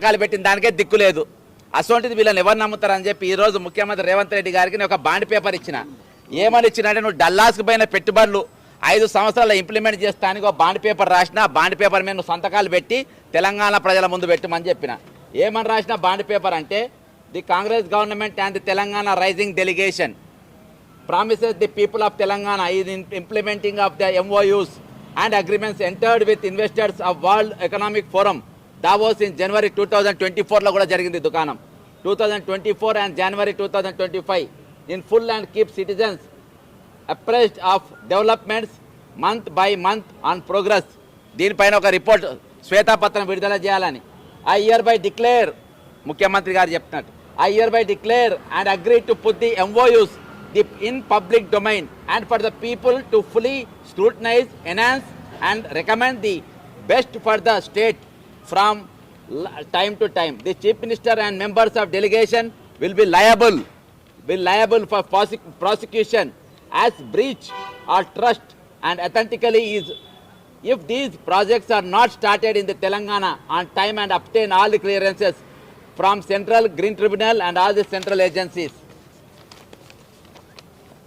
సంతకాలు పెట్టిన దానికే దిక్కు లేదు. అసోంటిది వీళ్ళని ఎవరు నమ్ముతారని చెప్పి ఈ రోజు ముఖ్యమంత్రి రేవంత్ రెడ్డి గారికి నేను ఒక బాండ్ పేపర్ ఇచ్చిన. ఏమని ఇచ్చినంటే నువ్వు డల్లాస్కి పోయిన పెట్టుబడులు ఐదు సంవత్సరాలు ఇంప్లిమెంట్ చేస్తానికి ఒక బాండ్ పేపర్ రాసిన బాండ్ పేపర్ మీద నువ్వు సంతకాలు పెట్టి తెలంగాణ ప్రజల ముందు పెట్టమని చెప్పిన. ఏమని రాసిన బాండ్ పేపర్ అంటే the Congress government and the Telangana rising delegation promises the people of Telangana Telangana implementing of the MOUs and agreements entered with investors of world economic forum Davos in January two thousand twenty ఫోర్లో కూడా జరిగింది దుకాణం. Two thousand twenty four and January two thousand twenty five in full and keep citizens apprised of developments month by month on progress దీనిపైన ఒక report శ్వేతాపత్రం విడుదల చేయాలని. I year by declare ముఖ్యమంత్రి గారు చెప్తున్నట్టు I hereby declare and agree to put the MOUs the in public domain and for the people to fully scrutinize enhance and recommend the best for the state from time to time. The chief minister and members of delegation will be liable, will liable for prosecution as breach or trust and authentically is if these projects are not started in the Telangana on time and obtain all the clearances from Central Green Tribunal and all the central agencies.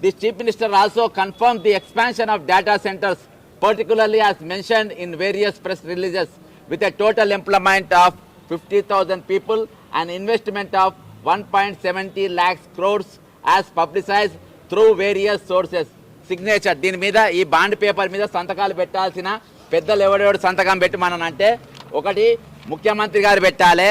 The Chief Minister also confirmed the expansion of data centers, particularly as mentioned in various press releases with a total employment of 50,000 people and investment of 1.70 lakhs crores as publicized through various sources. Signature దీని మీద ఈ bond paper మీద సంతకాలు పెట్టాల్సిన పెద్దలు ఎవడెవడు సంతకం పెట్టమనంటే ఒకటి ముఖ్యమంత్రి గారు పెట్టాలి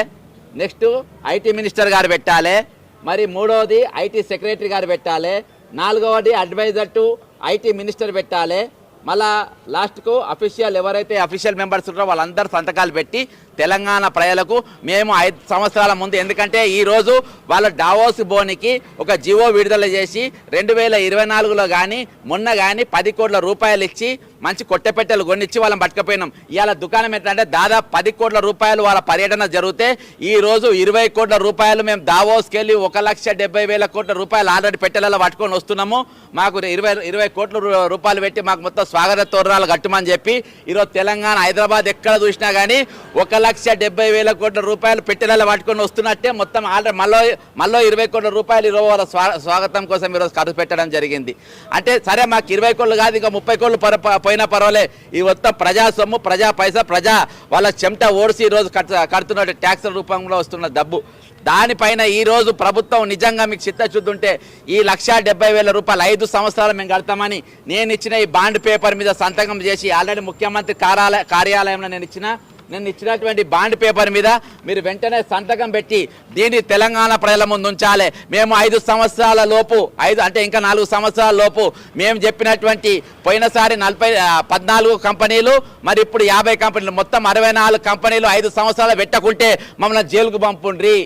నెక్స్ట్ ఐటీ మినిస్టర్ గారు పెట్టాలి మరి మూడవది ఐటీ సెక్రటరీ గారు పెట్టాలి నాలుగవది అడ్వైజర్ టు ఐటీ మినిస్టర్ పెట్టాలి మళ్ళా లాస్ట్కు అఫీషియల్ ఎవరైతే అఫీషియల్ మెంబర్స్ ఉన్నారో వాళ్ళందరూ సంతకాలు పెట్టి తెలంగాణ ప్రజలకు మేము ఐదు సంవత్సరాల ముందు. ఎందుకంటే ఈరోజు వాళ్ళ డావోస్ బోనికి ఒక జివో విడుదల చేసి రెండు వేల ఇరవై నాలుగులో కానీ మొన్న కానీ పది కోట్ల రూపాయలు ఇచ్చి మంచి కొట్టెపెట్టెలు కొనిచ్చి వాళ్ళని పట్టుకపోయినాం. ఇవాళ దుకాణం ఏంటంటే దాదాపు పది కోట్ల రూపాయలు వాళ్ళ పర్యటన జరిగితే ఈ రోజు ఇరవై కోట్ల రూపాయలు మేము దావోస్కి వెళ్ళి ఒక లక్ష డెబ్బై వేల కోట్ల రూపాయలు ఆల్రెడీ పెట్టెలలో పట్టుకొని వస్తున్నాము. మాకు ఇరవై ఇరవై కోట్ల రూ- రూపాయలు పెట్టి మాకు మొత్తం స్వాగత తోరణాలు కట్టమని చెప్పి ఈరోజు తెలంగాణ హైదరాబాద్ ఎక్కడ చూసినా కానీ ఒక లక్ష డెబ్బై వేల కోట్ల రూపాయలు పెట్టినలా పట్టుకొని వస్తున్నట్టే మొత్తం ఆల్రెడీ మళ్ళీ మళ్ళీ ఇరవై కోట్ల రూపాయలు ఈరోజు వాళ్ళ స్వా- స్వాగతం కోసం ఈరోజు ఖర్చు పెట్టడం జరిగింది. అంటే సరే మాకు ఇరవై కోట్లు కాదు ఇంకా ముప్పై కోట్లు పర- పోయినా పర్వాలే. ఈ మొత్తం ప్రజా సొమ్ము ప్రజా పైసా ప్రజా వాళ్ళ చెమట ఓడిసి ఈరోజు కట్ కడుతున్న ట్యాక్స్ రూపంలో వస్తున్న డబ్బు. దానిపైన ఈరోజు ప్రభుత్వం నిజంగా మీకు చిత్తశుద్ధి ఉంటే ఈ లక్ష డెబ్బై వేల రూపాయలు ఐదు సంవత్సరాలు మేము కడతామని నేను ఇచ్చిన ఈ బాండ్ పేపర్ మీద సంతకం చేసి ఆల్రెడీ ముఖ్యమంత్రి కార్యాలయ కార్యాలయంలో నేను ఇచ్చిన నేను ఇచ్చినటువంటి బాండ్ పేపర్ మీద మీరు వెంటనే సంతకం పెట్టి దీన్ని తెలంగాణ ప్రజల ముందు ఉంచాలి. మేము ఐదు సంవత్సరాల లోపు ఐదు అంటే ఇంకా నాలుగు సంవత్సరాల లోపు మేము చెప్పినటువంటి పోయినసారి నలభై పద్నాలుగు కంపెనీలు మరి ఇప్పుడు యాభై కంపెనీలు మొత్తం అరవై నాలుగు కంపెనీలు ఐదు సంవత్సరాలు పెట్టకుంటే మమ్మల్ని జైలుకు పంపుండ్రి.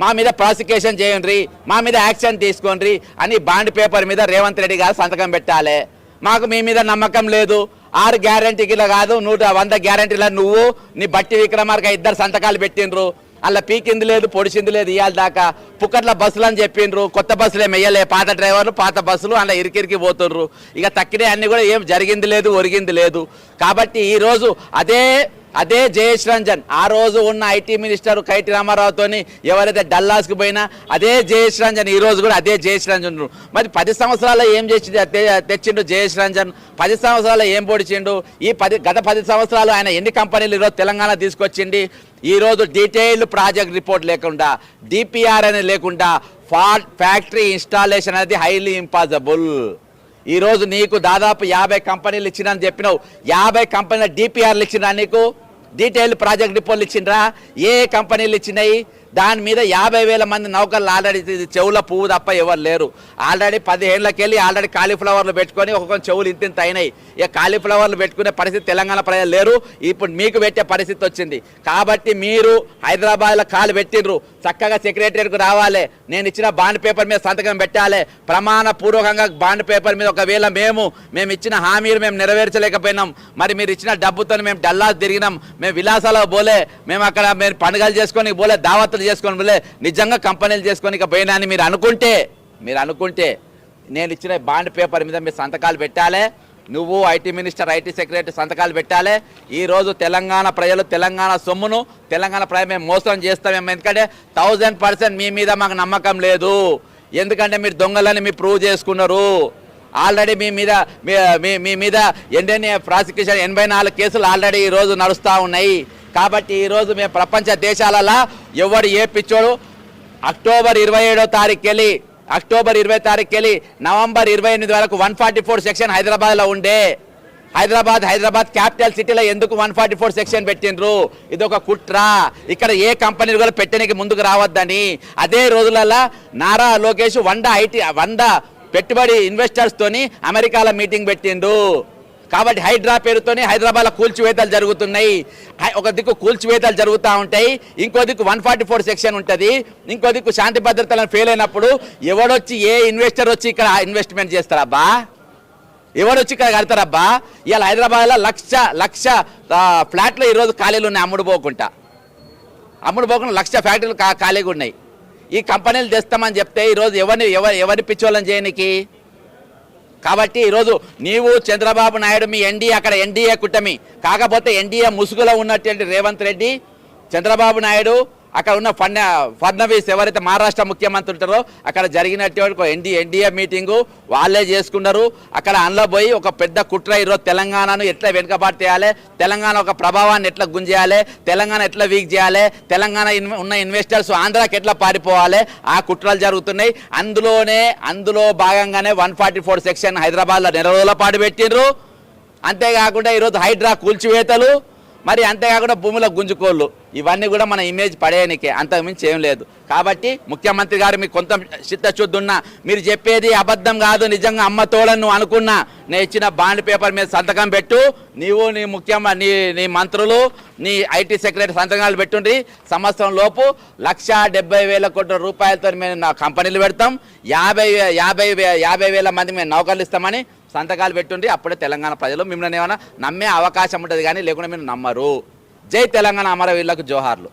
మా మీద ప్రాసిక్యూషన్ చేయండి మా మీద యాక్షన్ తీసుకోండి అని బాండ్ పేపర్ మీద రేవంత్ రెడ్డి గారు సంతకం పెట్టాలి. మాకు మీ మీద నమ్మకం లేదు. ఆరు గ్యారంటీకిలో కాదు నూట వంద గ్యారంటీల నువ్వు నీ బట్టి విక్రమార్క ఇద్దరు సంతకాలు పెట్టిండ్రు. అలా పీకింది లేదు పొడిచింది లేదు ఇవాళ దాకా పుక్కట్ల బస్సులు అని చెప్పిండ్రు. కొత్త బస్సులు ఏమి వేయలే పాత డ్రైవర్లు పాత బస్సులు అలా ఇరికిరికి పోతుండ్రు ఇక తక్కినే అన్ని కూడా ఏం జరిగింది లేదు ఒరిగింది లేదు. కాబట్టి ఈరోజు అదే అదే జయేష్ రంజన్. ఆ రోజు ఉన్న ఐటీ మినిస్టర్ కైటి రామారావుతోని ఎవరైతే డల్లాస్కి పోయినా అదే జయేష్ రంజన్. ఈ రోజు కూడా అదే జయేష్ రంజన్ మరి పది సంవత్సరాల్లో ఏం చేసి తెచ్చిండు జయేష్ రంజన్. పది సంవత్సరాల్లో ఏం పొడిచిండు? ఈ పది గత పది సంవత్సరాలు ఆయన ఎన్ని కంపెనీలు ఈరోజు తెలంగాణ తీసుకొచ్చింది ఈరోజు డీటెయిల్డ్ ప్రాజెక్ట్ రిపోర్ట్ లేకుండా డిపిఆర్ అనేది లేకుండా ఫా ఫ్యాక్టరీ ఇన్స్టాలేషన్ అనేది హైలీ ఇంపాసిబుల్. ఈరోజు నీకు దాదాపు యాభై కంపెనీలు ఇచ్చినని చెప్పినావు. యాభై కంపెనీల డిపిఆర్లు ఇచ్చినా నీకు? డీటెయిల్ ప్రాజెక్ట్ రిపోర్ట్లు ఇచ్చిండ్రా? ఏ కంపెనీలు ఇచ్చినాయి? దాని మీద యాభై వేల మంది నౌకర్లు ఆల్రెడీ చెవుల పువ్వు తప్ప ఎవరు లేరు. ఆల్రెడీ పదిహేళ్ళకి వెళ్ళి ఆల్రెడీ కాలీఫ్లవర్లు పెట్టుకొని ఒక్కొక్క చెవులు ఇంత అయినాయి. ఇక కాలీఫ్లవర్లు పెట్టుకునే పరిస్థితి తెలంగాణ ప్రజలు లేరు. ఇప్పుడు మీకు పెట్టే పరిస్థితి వచ్చింది. కాబట్టి మీరు హైదరాబాద్లో కాలు పెట్టిండ్రు చక్కగా సెక్రటరీకి రావాలి. నేను ఇచ్చిన బాండ్ పేపర్ మీద సంతకం పెట్టాలి. ప్రమాణ పూర్వకంగా బాండ్ పేపర్ మీద ఒకవేళ మేము మేము ఇచ్చిన హామీలు మేము నెరవేర్చలేకపోయినాం. మరి మీరు ఇచ్చిన డబ్బుతో మేము డల్లాస్ తిరిగినాం. మేము విలాసాలకు పోలే. మేము అక్కడ మేము పండుగలు చేసుకొని పోలే. దావత్తులు చేసుకొని పోలే నిజంగా కంపెనీలు చేసుకొని ఇక పోయినా అని మీరు అనుకుంటే మీరు అనుకుంటే నేను ఇచ్చిన బాండ్ పేపర్ మీద మీరు సంతకాలు పెట్టాలి నువ్వు ఐటీ మినిస్టర్ ఐటీ సెక్రటరీ సంతకాలు పెట్టాలి ఈ రోజు తెలంగాణ ప్రజలు తెలంగాణ సొమ్మును తెలంగాణ ప్రజలు మేము మోసం చేస్తామేమో ఎందుకంటే థౌజండ్ పర్సెంట్ మీ మీద మాకు నమ్మకం లేదు. ఎందుకంటే మీరు దొంగలని మీరు ప్రూవ్ చేసుకున్నారు. ఆల్రెడీ మీ మీద మీ- మీ- మీ మీద ఎన్డీఏ ప్రాసిక్యూషన్ ఎనభై నాలుగు కేసులు ఆల్రెడీ ఈరోజు నడుస్తూ ఉన్నాయి. కాబట్టి ఈరోజు మేము ప్రపంచ దేశాలలో ఎవడు ఏ పిచ్చోడు? అక్టోబర్ ఇరవై ఏడో తారీఖు వెళ్ళి అక్టోబర్ ఇరవై తారీఖు వెళ్ళి నవంబర్ ఇరవై ఎనిమిది వరకు వన్ ఫార్టీ ఫోర్ సెక్షన్ హైదరాబాద్లో ఉండే. హైదరాబాద్ హైదరాబాద్ క్యాపిటల్ సిటీలో ఎందుకు వన్ ఫార్టీ ఫోర్ సెక్షన్ పెట్టిండ్రు? ఇది ఒక కుట్ర. ఇక్కడ ఏ కంపెనీలు కూడా పెట్టడానికి ముందుకు రావద్దని. అదే రోజులలో నారా లోకేష్ వంద ఐటీ వంద పెట్టుబడి ఇన్వెస్టర్స్తోని అమెరికాలో మీటింగ్ పెట్టిండు. కాబట్టి హైడ్రా పేరుతోనే హైదరాబాద్లో కూల్చివేతలు జరుగుతున్నాయి. హై- ఒక దిక్కు కూల్చివేతలు జరుగుతూ ఉంటాయి. ఇంకో దిక్కు వన్ ఫార్టీ ఫోర్ సెక్షన్ ఉంటుంది. ఇంకో దిక్కు శాంతి భద్రతలను ఫెయిల్ అయినప్పుడు ఎవడొచ్చి ఏ ఇన్వెస్టర్ వచ్చి ఇక్కడ ఇన్వెస్ట్మెంట్ చేస్తారబ్బా? ఎవరు వచ్చి ఇక్కడ కడతారబ్బా? ఇవాళ హైదరాబాద్లో లక్ష లక్ష ఫ్లాట్లు ఈరోజు ఖాళీలు ఉన్నాయి అమ్ముడు పోకుండా. అమ్ముడు పోకుండా లక్ష ఫ్యాక్టరీలు ఖాళీగా ఉన్నాయి. ఈ కంపెనీలు తెస్తామని చెప్తే ఈరోజు ఎవరిని ఎవరి ఎవరిని పిచ్చోళ్ళని చేయనికి? కాబట్టి ఈరోజు నీవు చంద్రబాబు నాయుడు మీ ఎన్డీఏ అక్కడ ఎన్డీఏ కుట్టమి కాకపోతే ఎన్డీఏ ముసుగులో ఉన్నటువంటి రేవంత్ రెడ్డి చంద్రబాబు నాయుడు అక్కడ ఉన్న ఫడ్ ఫడ్నవీస్ ఎవరైతే మహారాష్ట్ర ముఖ్యమంత్రి ఉంటారో అక్కడ జరిగినటువంటి ఎన్డీ ఎన్డీఏ మీటింగు వాళ్ళే చేసుకున్నారు అక్కడ అందులో పోయి ఒక పెద్ద కుట్ర ఈరోజు తెలంగాణను ఎట్లా వెనుకబాటు చేయాలి తెలంగాణ ఒక ప్రభావాన్ని ఎట్లా గుంజేయాలి తెలంగాణ ఎట్లా వీక్ చేయాలి తెలంగాణ ఉన్న ఇన్వెస్టర్స్ ఆంధ్రాకి ఎట్లా పారిపోవాలి ఆ కుట్రలు జరుగుతున్నాయి. అందులోనే అందులో భాగంగానే వన్ ఫార్టీ ఫోర్ సెక్షన్ హైదరాబాద్లో నెల రోజుల పాటు పెట్టిండ్రు. అంతేకాకుండా ఈరోజు హైడ్రా కూల్చివేతలు మరి అంతేకాకుండా భూమిలో గుంజుకోళ్ళు. ఇవన్నీ కూడా మన ఇమేజ్ పడేయనికే. అంతకుమించి ఏం లేదు. కాబట్టి ముఖ్యమంత్రి గారు మీకు కొంత చిత్తశుద్ధున్నా మీరు చెప్పేది అబద్ధం కాదు నిజంగా అమ్మ తోడని నువ్వు అనుకున్నా నేను ఇచ్చిన బాండ్ పేపర్ మీద సంతకం పెట్టు నీవు నీ ముఖ్యమ నీ నీ మంత్రులు నీ ఐటీ సెక్రటరీ సంతకాలు పెట్టుండ్రి. సంవత్సరం లోపు లక్ష డెబ్బై వేల కోట్ల రూపాయలతో మేము నా కంపెనీలు పెడతాం. యాభై యాభై యాభై వేల మంది మేము నౌకర్లు ఇస్తామని సంతకాలు పెట్టుండి అప్పుడే తెలంగాణ ప్రజలు మిమ్మల్ని ఏమైనా నమ్మే అవకాశం ఉంటుంది కానీ లేకుండా మీరు నమ్మరు. జై తెలంగాణ అమరవీరులకు జోహార్లు.